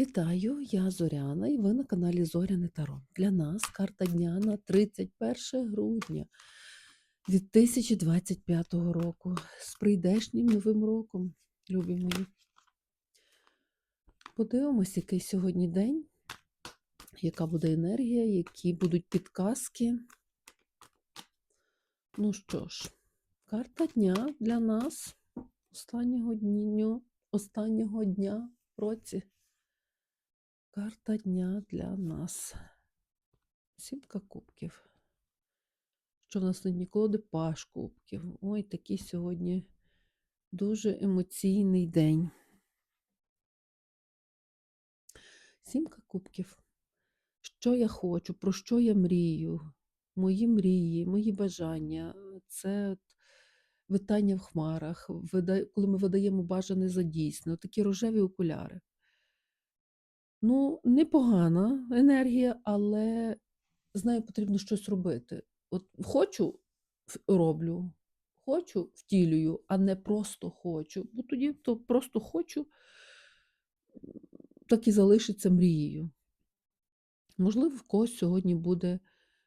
Вітаю, я Зоряна, і ви на каналі Зоряне Таро. Для нас карта дня на 31 грудня 2025 року. З прийдешнім новим роком, любі мої. Подивимось, який сьогодні день, яка буде енергія, які будуть підказки. Ну що ж, карта дня для нас останнього дню, останнього дня в році. Карта дня для нас. Сімка кубків. Що в нас сьогодні колоди паш кубків. Ой, такий сьогодні дуже емоційний день. Сімка кубків. Що я хочу, про що я мрію? Мої мрії, мої бажання. Це витання в хмарах, коли ми видаємо бажане за дійсне. Такі рожеві окуляри. Ну, непогана енергія, але з нею потрібно щось робити. От хочу роблю, хочу втілюю, а не просто хочу. Бо тоді то просто хочу, так і залишиться мрією. Можливо, в когось сьогодні буде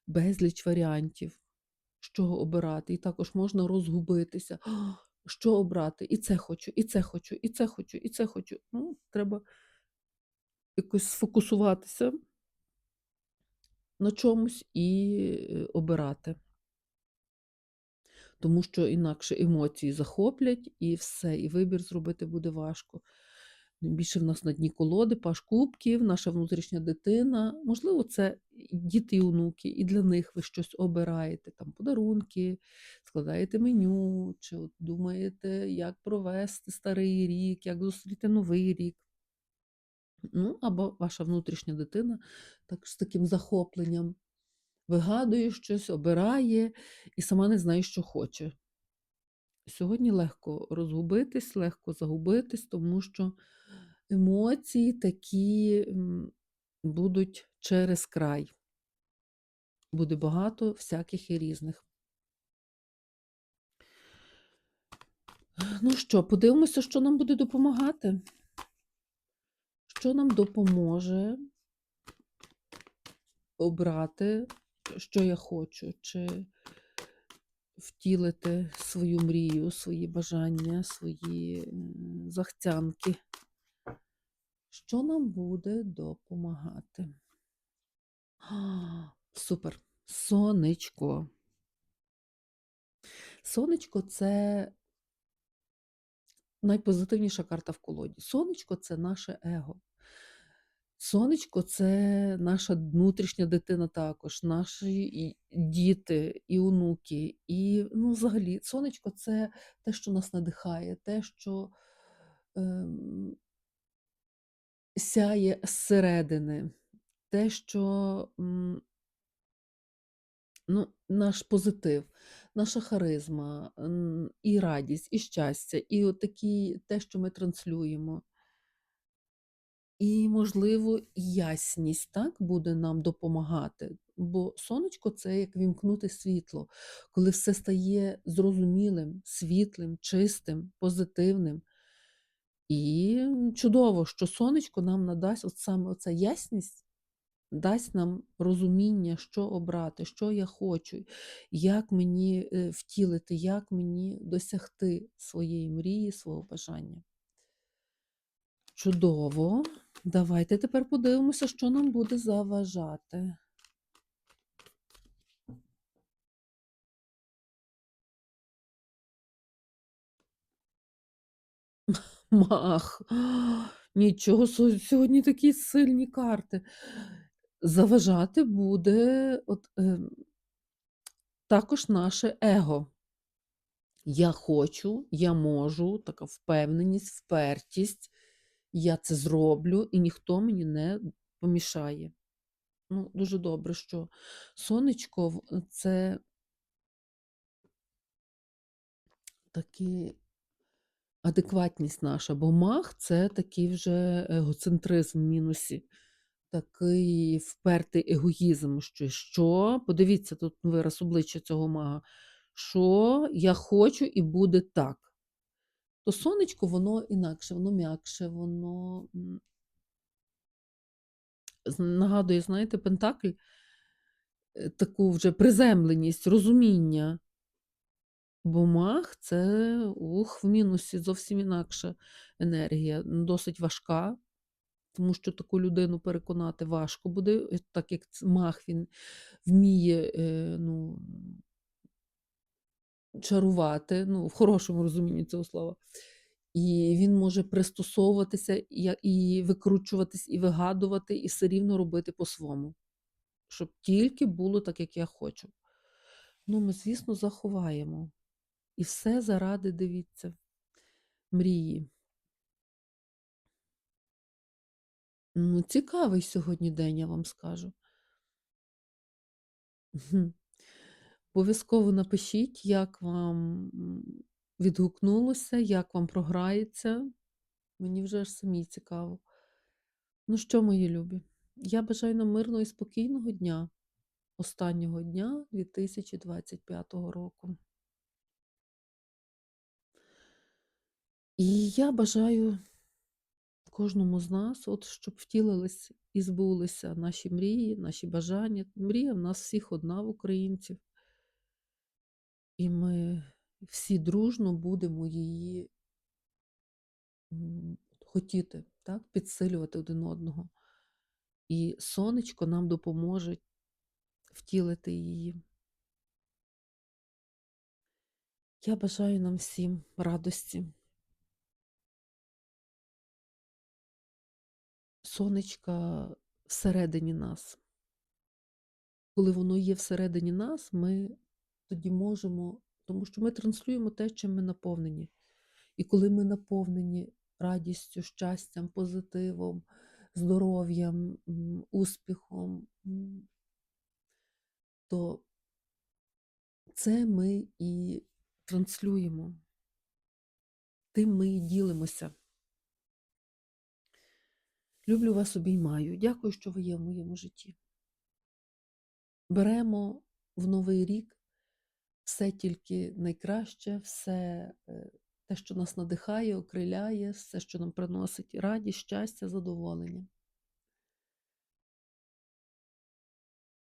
безліч варіантів, що обирати. І також можна розгубитися. Що обрати? І це хочу, і це хочу, і це хочу, і це хочу. Ну, треба якось сфокусуватися на чомусь і е, обирати. Тому що інакше емоції захоплять і все, і вибір зробити буде важко. Більше в нас на дні колоди, паш кубків, наша внутрішня дитина. Можливо, це діти і онуки, і для них ви щось обираєте, там подарунки, складаєте меню, чи от думаєте, як провести старий рік, як зустріти новий рік. Ну, або ваша внутрішня дитина так з таким захопленням вигадує щось, обирає і сама не знає, що хоче. Сьогодні легко розгубитись, легко загубитись, тому що емоції такі будуть через край. Буде багато всяких і різних. Ну що, подивимося, що нам буде допомагати. Що нам допоможе обрати, що я хочу, чи втілити свою мрію, свої бажання, свої захцянки. Що нам буде допомагати? Супер. Сонечко. Сонечко це найпозитивніша карта в колоді. Сонечко це наше его. Сонечко це наша внутрішня дитина також, наші і діти, і онуки. І ну, взагалі, сонечко це те, що нас надихає, те, що ем, сяє зсередини, те, що м, ну, наш позитив, наша харизма, і радість, і щастя, і от такі, те, що ми транслюємо. І, можливо, ясність так буде нам допомагати. Бо сонечко це як вімкнути світло, коли все стає зрозумілим, світлим, чистим, позитивним. І чудово, що сонечко нам надасть от саме оця ясність, дасть нам розуміння, що обрати, що я хочу, як мені е, втілити, як мені досягти своєї мрії, свого бажання. Чудово. Давайте тепер подивимося, що нам буде заважати. Мах. Нічого, сьогодні такі сильні карти. Заважати буде от, ем, також наше его. Я хочу, я можу, така впевненість, впертість. Я це зроблю, і ніхто мені не помішає. Ну, дуже добре, що сонечко це такі адекватність наша, бо мах це такий вже егоцентризм в мінусі, такий впертий егоїзм, що що, подивіться, тут вираз обличчя цього мага, що я хочу і буде так. То сонечко, воно інакше, воно м'якше, воно нагадує, знаєте, пентакль, е, таку вже приземленість, розуміння. Бо маг це, ух, в мінусі зовсім інакша енергія, досить важка, тому що таку людину переконати важко буде, так як ц маг він вміє, е, ну чарувати, ну, в хорошому розумінні цього слова. І він може пристосовуватися, і викручуватись, і вигадувати, і все рівно робити по-свому. Щоб тільки було так, як я хочу. Ну, ми, звісно, заховаємо. І все заради, дивіться, мрії. Ну, цікавий сьогодні день, я вам скажу. Обов'язково напишіть, як вам відгукнулося, як вам програється. Мені вже аж самій цікаво. Ну що, мої любі, я бажаю нам мирного і спокійного дня, останнього дня 2025 року. І я бажаю кожному з нас, от щоб втілились і збулися наші мрії, наші бажання. Мрія в нас всіх одна в українців. І ми всі дружно будемо її хотіти, так, підсилювати один одного. І сонечко нам допоможе втілити її. Я бажаю нам всім радості. Сонечка всередині нас. Коли воно є всередині нас, ми тоді можемо, тому що ми транслюємо те, чим ми наповнені. І коли ми наповнені радістю, щастям, позитивом, здоров'ям, успіхом, то це ми і транслюємо. Тим ми і ділимося. Люблю вас, обіймаю. Дякую, що ви є в моєму житті. Беремо в новий рік все тільки найкраще, все е, те, що нас надихає, окриляє, все, що нам приносить радість, щастя, задоволення.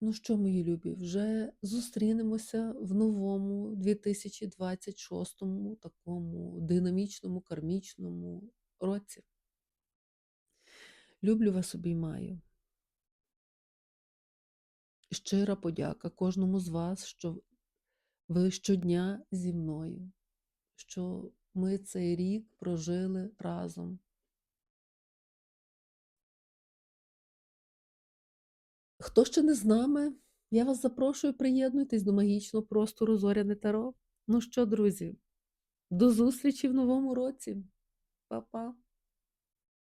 Ну що, мої любі, вже зустрінемося в новому 2026 такому динамічному, кармічному році. Люблю вас, обіймаю. Щира подяка кожному з вас, що ви щодня зі мною, що ми цей рік прожили разом. Хто ще не з нами, я вас запрошую, приєднуйтесь до магічного простору Зоряне Таро. Ну що, друзі, до зустрічі в новому році. Па-па!